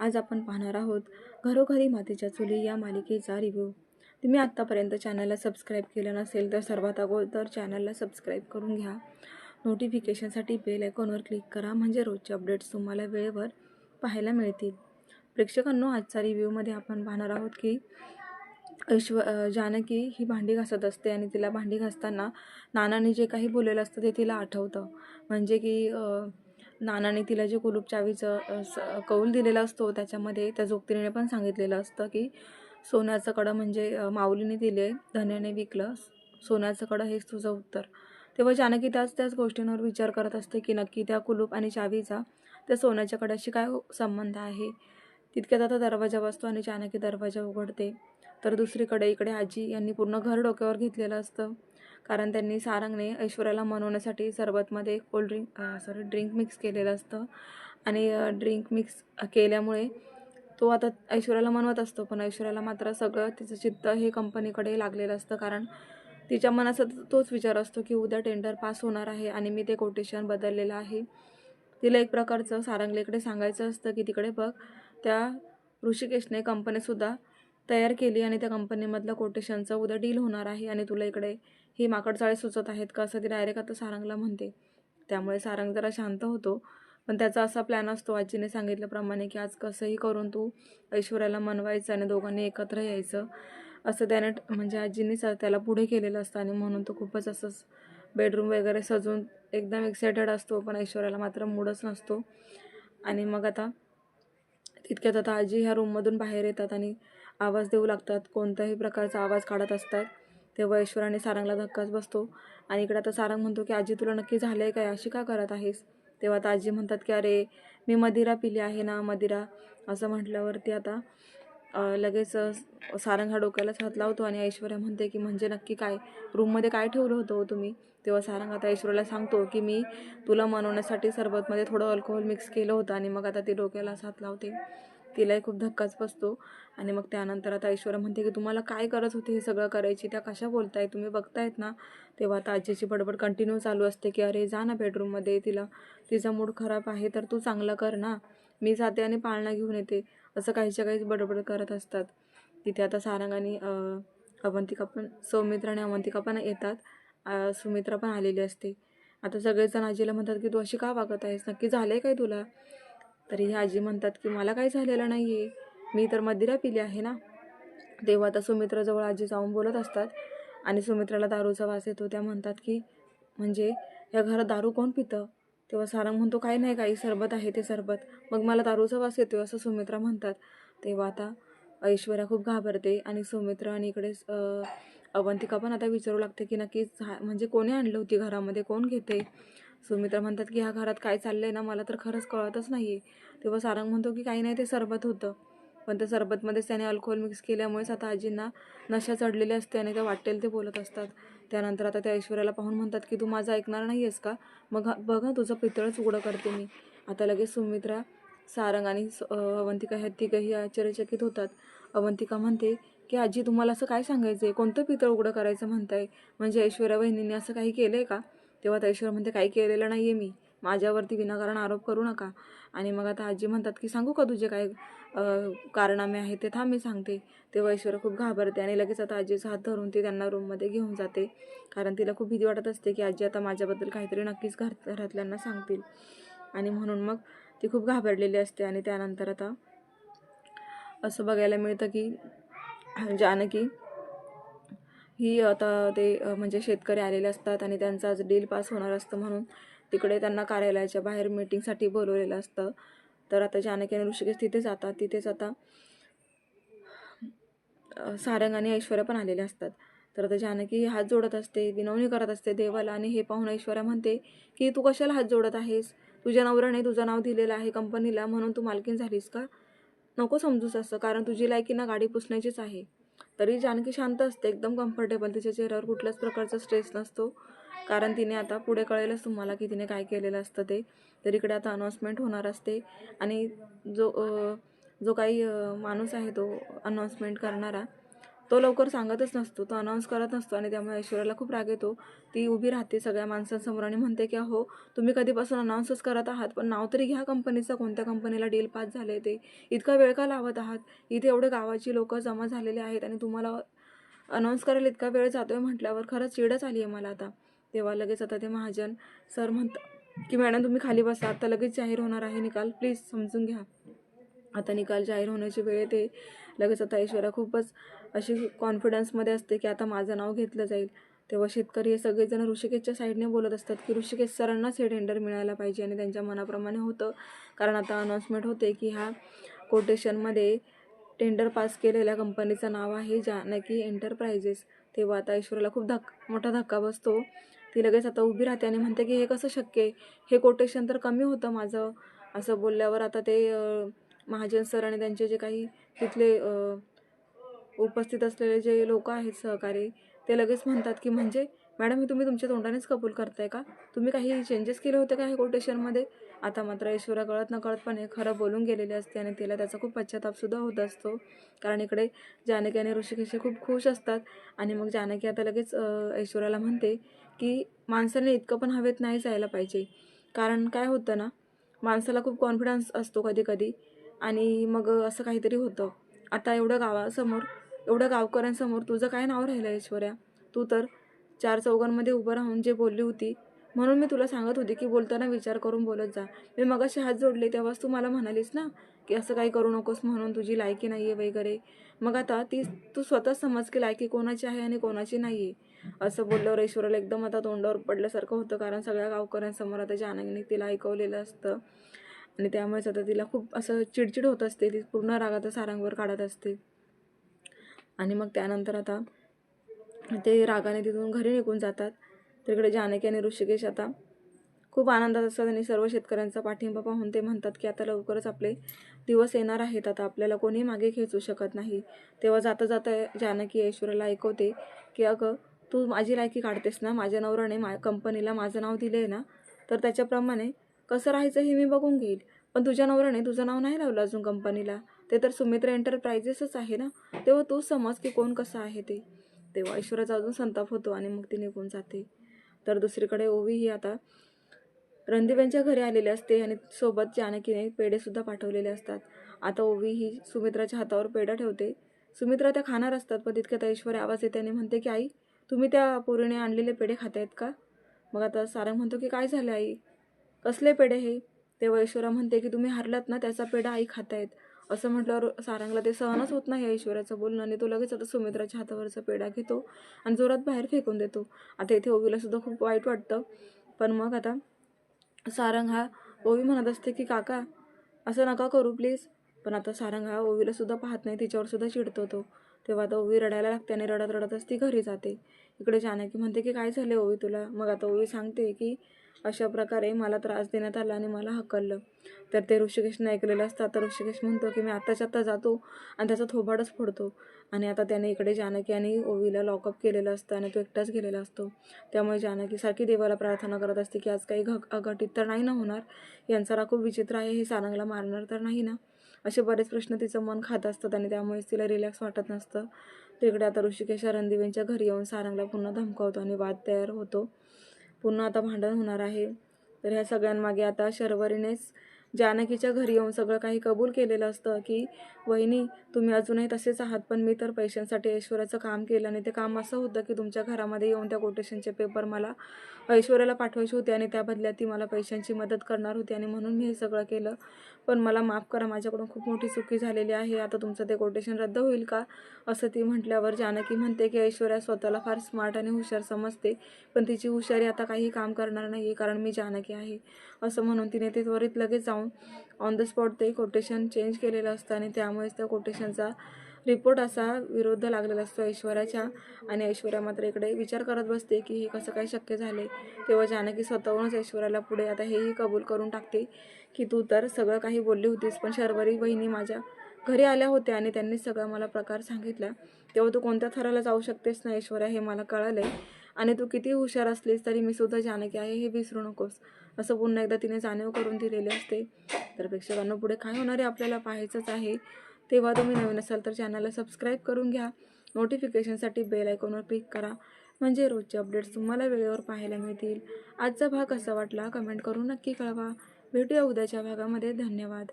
आज आपण पाहणार आहोत घरोघरी मातीच्या चुली या मालिकेचा रिव्ह्यू तुम्ही आत्तापर्यंत चॅनलला सबस्क्राईब केलं नसेल तर सर्वात अगोदर चॅनलला सबस्क्राईब करून घ्या. नोटिफिकेशनसाठी बेल आयकॉनवर क्लिक करा म्हणजे रोजचे अपडेट्स तुम्हाला वेळेवर पाहायला मिळतील. प्रेक्षकांनो आजच्या रिव्ह्यूमध्ये आपण पाहणार आहोत की ऐश्व जानकी ही भांडी घासत असते आणि तिला भांडी घासताना नानाने जे काही बोललेलं असतं ते तिला आठवतं. म्हणजे की नानाने तिला जे कुलूप चावीचं स- कौल दिलेला असतो त्याच्यामध्ये त्या जोगतिरीने पण सांगितलेलं असतं की सोन्याचं कडं म्हणजे माऊलीने दिले धन्याने विकलं सोन्याचं कडं हेच तुझं उत्तर. तेव्हा जानकी त्याच त्याच गोष्टींवर विचार करत असते की नक्की त्या कुलूप आणि चावीचा त्या सोन्याच्या कडाशी काय संबंध आहे? तितक्यात आता दरवाजा बसतो आणि जानकी दरवाजा उघडते. तर दुसरीकडे इकडे आजी यांनी पूर्ण घर डोक्यावर घेतलेलं असतं. कारण त्यांनी सारंगने ऐश्वर्याला मनवण्यासाठी सरबतमध्ये cold drink sorry drink mix केलेलं असतं. आणि ड्रिंक मिक्स केल्यामुळे तो आता ऐश्वर्याला मनवत असतो. पण ऐश्वर्याला मात्र सगळं तिचं चित्त हे कंपनीकडे लागलेलं असतं. कारण तिच्या मनाचा तोच विचार असतो की उद्या टेंडर पास होणार आहे आणि मी ते कोटेशन बदललेलं आहे. तिला एक प्रकारचं सारंगलेकडे सांगायचं असतं की तिकडे बघ त्या ऋषिकेशने कंपनीसुद्धा तयार केली आणि त्या कंपनीमधलं कोटेशनचं उद्या डील होणार आहे आणि तुला इकडे ही माकडचाळे सुचत आहेत का असं ती डायरेक्ट आता सारंगला म्हणते. त्यामुळे सारंग जरा शांत होतो. पण त्याचा असा प्लॅन असतो आजीने सांगितल्याप्रमाणे की आज कसंही करून तू ऐश्वर्याला मनवायचं आणि दोघांनी एकत्र यायचं. असं त्याने म्हणजे आजीनेच त्याला पुढे केलेलं असतं आणि म्हणून तो खूपच असंच बेडरूम वगैरे सजून एकदम एक्सायटेड असतो पण ऐश्वर्याला मात्र मूडच नसतो. आणि मग आता तितक्यात आता आजी ह्या रूममधून बाहेर येतात आणि आवाज देऊ लागतात. कोणत्याही प्रकारचा आवाज काढत असतात. तेव्हा ऐश्वर्याने सारंगला धक्काच बसतो. आणि इकडे आता सारंग म्हणतो की आजी तुला नक्की झालं आहे काय? अशी का करत आहेस? तेव्हा आता आजी म्हणतात की अरे मी मदिरा पिली आहे ना मदिरा. असं म्हटल्यावरती आता लगेच सारंग हा डोक्यालाच हात लावतो आणि ऐश्वर्या म्हणते की म्हणजे नक्की काय? रूममध्ये काय ठेवलं होतं हो तुम्ही? तेव्हा सारंग आता ऐश्वर्याला सांगतो की मी तुला मनवण्यासाठी सरबतमध्ये थोडं अल्कोहोल मिक्स केलं होतं आणि मग आता ती डोक्यालाच हात लावते. तिलाही खूप धक्काच बसतो. आणि मग त्यानंतर आता ऐश्वर्या म्हणते की तुम्हाला काय गरज होती हे सगळं करायची? त्या कशा बोलताय? तुम्ही बघतायत ना? तेव्हा आता आजीची बडबड कंटिन्यू चालू असते की अरे जा ना बेडरूममध्ये तिला तिचा मूड खराब आहे तर तू चांगलं कर ना. मी जाते आणि पाळणा घेऊन येते. असं काहीच्या काहीच बडबड करत असतात. तिथे आता सारंग आणि अवंतिका पण सौमित्र आणि अवंतिका पण येतात. सुमित्रा पण आलेली असते. आता सगळेजण आजीला म्हणतात की तू अशी का वागत आहेस? नक्की झालं आहे काय तुला? तरी ही आजी म्हणतात की मला काही झालेलं नाही आहे मी तर मदिरा पिली आहे ना. तेव्हा आता सुमित्राजवळ आजी जाऊन बोलत असतात आणि सुमित्राला दारूचा वास येतो. त्या म्हणतात की म्हणजे या घरात दारू कोण पितं? तेव्हा सारंग म्हणतो काही नाही काही सरबत आहे ते सरबत. मग मला दारूचा वास येतो असं सुमित्रा म्हणतात. तेव्हा आता ऐश्वर्या खूप घाबरते आणि सुमित्रा आणि इकडे अवंतिका पण आता विचारू लागते की नक्कीच म्हणजे कोणी आणलं होती घरामध्ये? कोण घेते? सुमित्रा म्हणतात की ह्या घरात काय चाललंय ना मला तर खरंच कळतच नाही आहे तेव्हा सारंग म्हणतो की काही नाही ते सरबत होतं. पण त्या सरबतमध्येच त्याने अल्कोहोल मिक्स केल्यामुळेच आता आजींना नशा चढलेल्या असते आणि त्या वाटेल ते बोलत असतात. त्यानंतर आता त्या ऐश्वर्याला पाहून म्हणतात की तू माझं ऐकणार नाही आहेस का? मग बघा बघ तुझं पितळच उघडं करते मी. आता लगेच सुमित्रा सारंग आणि स- अवंतिका ह्या तिघही आश्चर्यचकित होतात. अवंतिका म्हणते की आजी तुम्हाला असं काय सांगायचं आहे कोणतं पितळ उघडं करायचं म्हणताय? म्हणजे ऐश्वर्या वहिनींनी असं काही केलं आहे का? तेव्हा त्या ऐश्वर्या म्हणते काही केलेलं नाही आहे मी. माझ्यावरती विनाकारण आरोप करू नका. आणि मग आता आजी म्हणतात की सांगू का तुझे काय कारणामे कारनामे आहेत ते? थांब मी सांगते. तेव्हा ईश्वर खूप घाबरते आणि लगेच आता आजीचा हात धरून ती त्यांना रूममध्ये घेऊन जाते. कारण तिला खूप भीती वाटत असते की आजी आता माझ्याबद्दल काहीतरी नक्कीच घर घरातल्यांना सांगतील. आणि म्हणून मग ती खूप घाबरलेली असते आणि त्यानंतर आता असं बघायला मिळतं की जानकी ही आता ते म्हणजे शेतकरी आलेले असतात आणि त्यांचं आज डील पास होणार असतं म्हणून तिकडे त्यांना कार्यालयाच्या बाहेर मीटिंगसाठी बोलवलेलं असतं. तर आता जानकी आणि ऋषिकेश तिथे जातात. तिथेच आता सारंग आणि ऐश्वर्या पण आलेले असतात. तर आता जानकी हात जोडत असते विनवणी करत असते देवाला आणि हे पाहून ऐश्वर्या म्हणते की तू कशाला हात जोडत आहेस? तुझ्या नवऱ्याने तुझं नाव दिलेलं आहे कंपनीला म्हणून तू मालकीन झालीस का? नको समजूस असं कारण तुझी लायकी ना गाडी पुसण्याचीच आहे. तरी जानकी शांत असते एकदम कम्फर्टेबल तिच्या चेहऱ्यावर कुठल्याच प्रकारचा स्ट्रेस नसतो. कारण तिने आता पुढे कळेलच तुम्हाला की तिने काय केलेलं असतं ते. तर इकडे आता अनाऊन्समेंट होणार असते. आणि जो जो काही माणूस आहे तो अनाऊन्समेंट करणारा. तो लवकर सांगतच नसतो तो अनाऊन्स करत नसतो आणि त्यामुळे ऐश्वर्याला खूप राग येतो. ती उभी राहते सगळ्या माणसांसमोर आणि म्हणते की अहो तुम्ही कधीपासून अनाऊन्सच करत आहात पण नाव तरी घ्या कंपनीचा कोणत्या कंपनीला डील पास झाले ते. इतका वेळ का लावत आहात? इथे एवढे गावाची लोक जमा झालेले आहेत आणि तुम्हाला अनाऊन्स करायला इतका वेळ जातो आहे म्हटल्यावर खरंच चिडच आली आहे मला आता. तेव्हा लगेच आता ते महाजन सर म्हणतात की मॅडम तुम्ही खाली बसा आता लगेच जाहीर होणार आहे निकाल. प्लीज समजून घ्या. आता निकाल जाहीर होण्याची वेळ येते. लगेच आता ऐश्वर्या खूपच अशी कॉन्फिडन्समध्ये असते की आता माझं नाव घेतलं जाईल. तेव्हा शेतकरी हे सगळेजण ऋषिकेशच्या साईडने बोलत असतात की ऋषिकेश सरांनाच हे टेंडर मिळायला पाहिजे आणि त्यांच्या मनाप्रमाणे होतं. कारण आता अनाऊन्समेंट होते की ह्या कोटेशनमध्ये टेंडर पास केलेल्या कंपनीचं नाव आहे जानकी एंटरप्राइजेस तेव्हा आता ईश्वराला खूप धक मोठा धक्का बसतो. ती लगेच आता उभी राहते आणि म्हणते की हे कसं शक्य आहे? हे कोटेशन तर कमी होतं माझं. असं बोलल्यावर आता ते महाजन सर आणि त्यांचे जे काही तिथले उपस्थित असलेले जे लोक आहेत सहकारी ते लगेच म्हणतात की म्हणजे मॅडम हे तुम्ही तुमच्या तोंडानेच कबूल करताय का? तुम्ही काही चेंजेस केले होते का हे कोटेशनमध्ये आता मात्र ऐश्वर्या कळत न कळतपणे खरं बोलून गेलेले असते आणि तिला त्याचा खूप पश्चातापसुद्धा होत असतो. कारण इकडे जानकी आणि ऋषिकेश खूप खुश असतात आणि मग जानकी आता लगेच अं, ऐश्वर्याला म्हणते की माणसाने इतकं पण हवेत नाही जायला पाहिजे. कारण काय होतं ना माणसाला खूप कॉन्फिडन्स असतो कधी कधी आणि मग असं काहीतरी होतं. आता एवढं गावासमोर एवढं गावकऱ्यांसमोर तुझं काय नाव राहिलं ऐश्वर्या? तू तर चार चौघांमध्ये उभं राहून जे बोलली होती म्हणून मी तुला सांगत होती की बोलताना विचार करून बोलत जा. मी मगाशी हात जोडले तेव्हाच तू मला म्हणालीस ना की असं काही करू नकोस म्हणून तुझी लायकी नाही आहे वगैरे. मग आता ती तू स्वतःच समज की लायकी कोणाची आहे आणि कोणाची नाही आहे असं बोलल्यावर ऐश्वर्याला एकदम आता तोंडावर पडल्यासारखं होतं कारण सगळ्या गावकऱ्यांसमोर आता जानकीने तिला ऐकवलेलं असतं. आणि त्यामुळेच आता तिला खूप असं चिडचिड होत असते ती पूर्ण रागात सारंगवर काढत असते. आणि मग त्यानंतर आता ते रागाने तिथून घरी निघून जातात. तिकडे जानकी आणि ऋषिकेश आता खूप आनंदात असतात आणि सर्व शेतकऱ्यांचा पाठिंबा पाहून ते म्हणतात की आता लवकरच आपले दिवस येणार आहेत. आता आपल्याला कोणी मागे खेचू शकत नाही. तेव्हा जाता जाता जानकी ऐश्वर्याला ऐकवते की अगं तू माझी लायकी काढतेस ना? माझ्या नवऱ्याने मा कंपनीला माझं नाव दिलं आहे ना? तर त्याच्याप्रमाणे कसं राहायचं हे मी बघून घेईल. पण तुझ्या नवऱ्याने तुझं नाव नाही लावलं अजून कंपनीला. ते तर सुमित्रा एंटरप्राइजेसच आहे ना? तेव्हा तू समज की कोण कसं आहे ते. तेव्हा ऐश्वर्याचा अजून संताप होतो आणि मग ती निघून जाते. तर दुसरीकडे ओवी ही आता रणदीप यांच्या घरी आलेली असते आणि सोबत जानकीने पेढेसुद्धा पाठवलेले असतात. आता ओवी ही सुमित्राच्या हातावर पेढा ठेवते. सुमित्रा त्या खाणार असतात पण तितक्यात ऐश्वर्या आवाज येते आणि म्हणते की आई तुम्ही त्या पोरीने आणलेले पेढे खातायत का? मग आता सारंग म्हणतो की काय झालं आई? कसले पेढे हे? तेव्हा ऐश्वर्या म्हणते की तुम्ही हारलात ना त्याचा पेढा आई खातायत असं म्हटल्यावर सारंगला ते सहनच होत नाही ऐश्वर्याचं बोलणं. आणि तो लगेच आता सुमित्राच्या हातावरचा पेढा घेतो आणि जोरात बाहेर फेकून देतो. आता इथे ओवीला सुद्धा खूप वाईट वाटतं. पण मग आता सारंग हा ओवी म्हणत असते की काका असं नका करू प्लीज पण आता सारंग हा ओवीला सुद्धा पाहत नाही. तिच्यावर सुद्धा चिडतो तो. तेव्हा आता ओवी रडायला लागते आणि रडत रडतच ती घरी जाते. इकडे जानकी म्हणते की काय झाले ओवी तुला? मग आता ओवी सांगते की अशा प्रकारे मला त्रास देण्यात आला आणि मला हकललं. तर ते ऋषिकेशने ऐकलेलं असतात तर ऋषिकेश म्हणतो की मी आत्ताच्या आत्ता जातो आणि त्याचा थोबाडच फोडतो. आणि आता त्याने इकडे जानकी आणि ओवीला लॉकअप केलेलं असतं आणि तो एकटाच गेलेला असतो. त्यामुळे जानकी सारखी देवाला प्रार्थना करत असते की आज काही घ अघटित तर नाही ना होणार? यांचा राखूप विचित्र आहे. हे सारंगला मारणार तर नाही ना? असे बरेच प्रश्न तिचं मन खात असतात आणि त्यामुळेच तिला रिलॅक्स वाटत नसतं. तिकडे आता ऋषिकेश रणदिवेंच्या घरी येऊन सारंगला पुन्हा धमकावतो आणि वाद तयार होतो. पुन्हा आता भांडण होणार आहे. तर ह्या सगळ्यांमागे आता शर्वरीनेच जानकीच्या घरी येऊन सगळं काही कबूल केलेलं असतं की वहिनी तुम्ही अजूनही तसेच आहात पण मी तर पैशांसाठी ऐश्वर्याचं काम केलं आणि ते काम असं होतं की तुमच्या घरामध्ये येऊन त्या कोटेशनचे पेपर मला ऐश्वर्याला पाठवायचे होते आणि त्या बदल्यात ती मला पैशांची मदत करणार होती आणि म्हणून मी हे सगळं केलं. पण मला माफ करा माझ्याकडून खूप मोठी चुकी झालेली आहे. आता तुमचं ते कोटेशन रद्द होईल का? असं ती म्हटल्यावर जानकी म्हणते की ऐश्वर्या स्वतःला फार स्मार्ट आणि हुशार समजते पण तिची हुशारी आता काही काम करणार नाही आहे कारण मी जानकी आहे. असं म्हणून तिने ते त्वरित लगेच जाऊन ऑन द स्पॉट ते कोटेशन चेंज केलेलं असतं आणि त्यामुळेच त्या कोटेशनचा रिपोर्ट असा विरुद्ध लागलेला असतो ऐश्वर्याच्या. आणि ऐश्वर्या मात्र इकडे विचार करत बसते की हे कसं काय शक्य झाले. तेव्हा जानकी स्वतःहूनच ऐश्वर्याला पुढे आता हेही कबूल करून टाकते की तू तर सगळं काही बोलली होतीस पण शर्वरी बहिणी माझ्या घरी आल्या होत्या आणि त्यांनी सगळा मला प्रकार सांगितला. तेव्हा तू कोणत्या थराला जाऊ शकतेस ना ऐश्वर्या हे मला कळलं आणि तू किती हुशार असलीस तरी मी सुद्धा जानकी आहे हे विसरू नकोस. असं पुन्हा एकदा तिने जाणीव करून दिलेली असते. तर प्रेक्षकांना पुढे काय होणार आहे आपल्याला पाहायचंच आहे. तेव्हा तुम्ही नवीन असाल तर चॅनलला सबस्क्राईब करून घ्या. नोटिफिकेशनसाठी बेल आयकॉनवर क्लिक करा. म्हणजे रोजचे अपडेट्स तुम्हाला वेळेवर पाहायला मिळतील. आजचा भाग कसा वाटला? कमेंट करून नक्की कळवा. भेटूया उद्याच्या भागामध्ये. धन्यवाद.